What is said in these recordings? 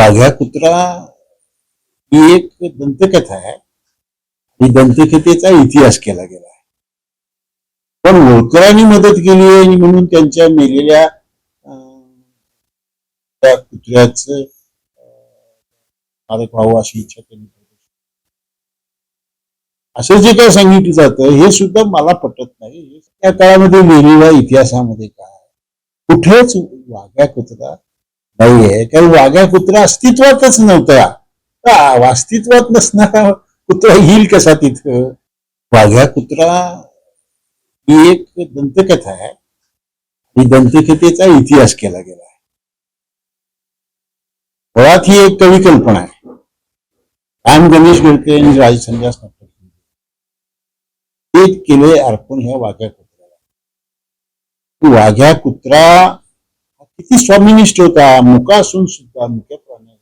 वाघ्या कुत्रा ही एक दंतकथा आहे. ही दंतकथेचा इतिहास केला गेला आहे. पण होळकरांनी मदत केली आहे म्हणून त्यांच्या मेलेल्या त्या कुत्र्याच मालक व्हावं अशी इच्छा त्यांनी असं जे काय सांगितलं जातं हे सुद्धा मला पटत नाही. त्या काळामध्ये लिहिलेल्या इतिहासामध्ये काय कुठेच वाघ्या कुत्रा नाहीये. कारण वाघ्या कुत्रा अस्तित्वातच नव्हता का? अस्तित्वात नसणारा कुत्रा येईल कसा तिथं? वाघ्या कुत्रा ही एक दंतकथा आहे. ही दंतकथेचा इतिहास केला गेला आहे. मुळात ही एक कवी कल्पना आहे. राम गणेश गडकरी आणि राजसंन्यास केले अर्पण ह्या वाघ्या कुत्र्याला. वाघ्या कुत्रा किती स्वामिनिष्ठ होता? मुका असून सुद्धा मुक्या प्राण्या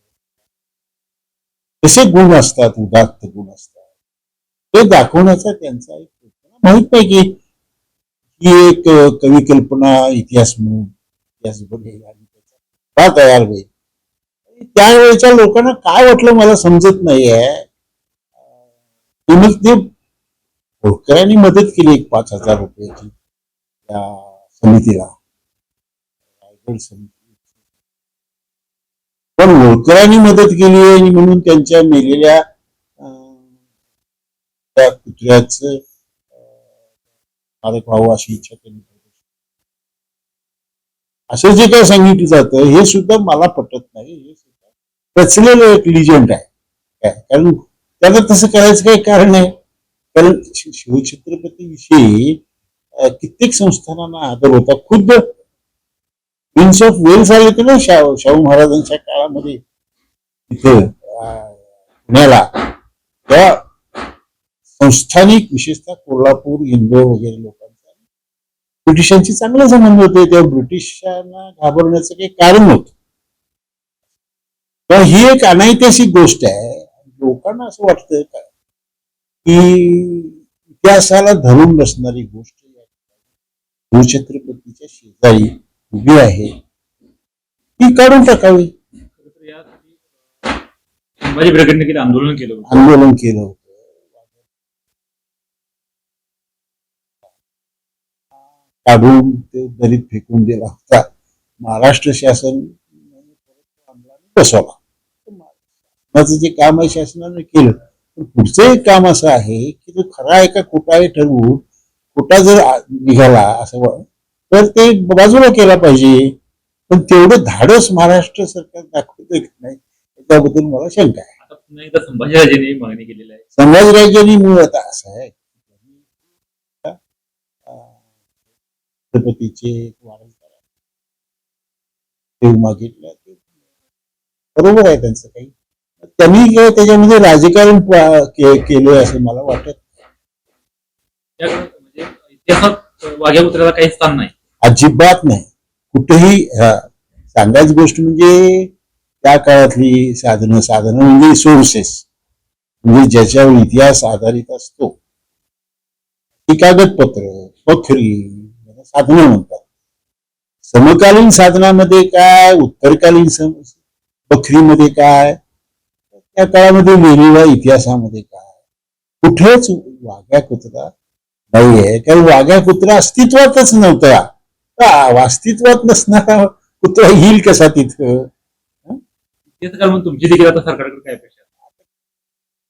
कसे गुण असतात? उदात्त गुण असतात. ते दाखवण्याचा त्यांचा एक माहीत नाही की ही एक कवी कल्पना इतिहास म्हणून इतिहास बनेल आणि त्याचा का तयार होईल? त्यावेळेच्या लोकांना काय वाटलं मला समजत नाहीये तुम्ही ते होळकरांनी मदत केली एक पाच हजार रुपयाची त्या समितीला. पण होळकरांनी मदत केली आहे म्हणून त्यांच्या मेलेल्या त्या कुत्र्याच मालक व्हावं अशी इच्छा त्यांनी असं जे काय सांगितलं जातं हे सुद्धा मला पटत नाही. हे सुद्धा रचलेलं एक लिजंड आहे. काय? कारण त्याला तसं करायचं काही कारण आहे कारण शिवछत्रपती विषयी कित्येक संस्थानांना आदर होता. खुद्द प्रिन्स ऑफ वेल्स आले होते ना शाहू शाहू महाराजांच्या काळामध्ये. तिथं पुण्याला. त्या संस्थानिक विशेषतः कोल्हापूर इंदोर वगैरे लोकांचा ब्रिटिशांची चांगले संबंध होते. तेव्हा ब्रिटिशांना घाबरण्याचं काही कारण नव्हतं. पण ही एक अनैतिहासिक गोष्ट आहे. लोकांना असं वाटतं का? की इतिहासाला धरून बसणारी गोष्ट या ठिकाणी शेजारी उभी आहे. ती काढून टाकावी. संभाजी ब्रिगेडने केलं आंदोलन केलं होतं? आंदोलन केलं होतं. काढून ते दरीत फेकून दिला होता. महाराष्ट्र शासन बसवला. माझं जे काम आहे शासनाने केलं. पण पुढचं एक काम असं आहे की तो खरा आहे का खोटा आहे ठरवून खोटा जर आ- निघाला असं वा- तर ते बाजूला केला पाहिजे. पण तेवढं धाडस महाराष्ट्र सरकार दाखवतंय की नाही त्याबद्दल मला शंका आहे. आता पुन्हा एकदा संभाजीराजेने मागणी केलेली आहे. संभाजीराजांनी मूळ आता असं आहे. छत्रपतीचे वारसदार. देव मागितलं ते बरोबर आहे त्यांचं काही. त्यांनी काय त्याच्यामध्ये राजकारण पा- के- केलंय असं मला वाटत त्या म्हणजे इतिहासात वाघ्या कुत्र्याला काही स्थान नाही. अजिबात नाही. कुठेही हा, सांगायची गोष्ट म्हणजे त्या काळातली साधनं साधनं म्हणजे सोर्सेस म्हणजे ज्याच्यावर इतिहास आधारित असतो. ती कागदपत्र पखरी साधनं म्हणतात. समकालीन साधनामध्ये काय उत्तरकालीन सम पखरीमध्ये काय त्या काळामध्ये लिहिलेल्या इतिहासामध्ये काय? कुठेच वाघ्या कुत्रा नाहीये. कारण वाघ्या कुत्रा अस्तित्वातच नव्हता का अस्तित्वात नसणारा कुत्रा येईल कसा तिथं? तेच कारण मग तुमची देखील आता सरकारकडे काय अपेक्षा?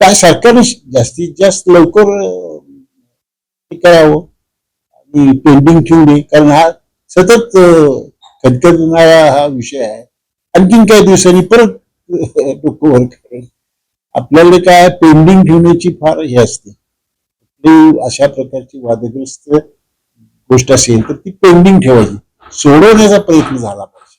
काय सरकारने जास्तीत जास्त लवकर करावं. आणि पेंडिंग ठेवू नये कारण हा सतत खदखदणारा हा विषय आहे. आणखीन काही दिवसांनी परत डोकं वर करेल. आपल्याला काय पेंडिंग ठेवण्याची फार हे असते. अशा प्रकारची वादग्रस्त गोष्ट असेल तर ती पेंडिंग ठेवायची. सोडवण्याचा प्रयत्न झाला पाहिजे.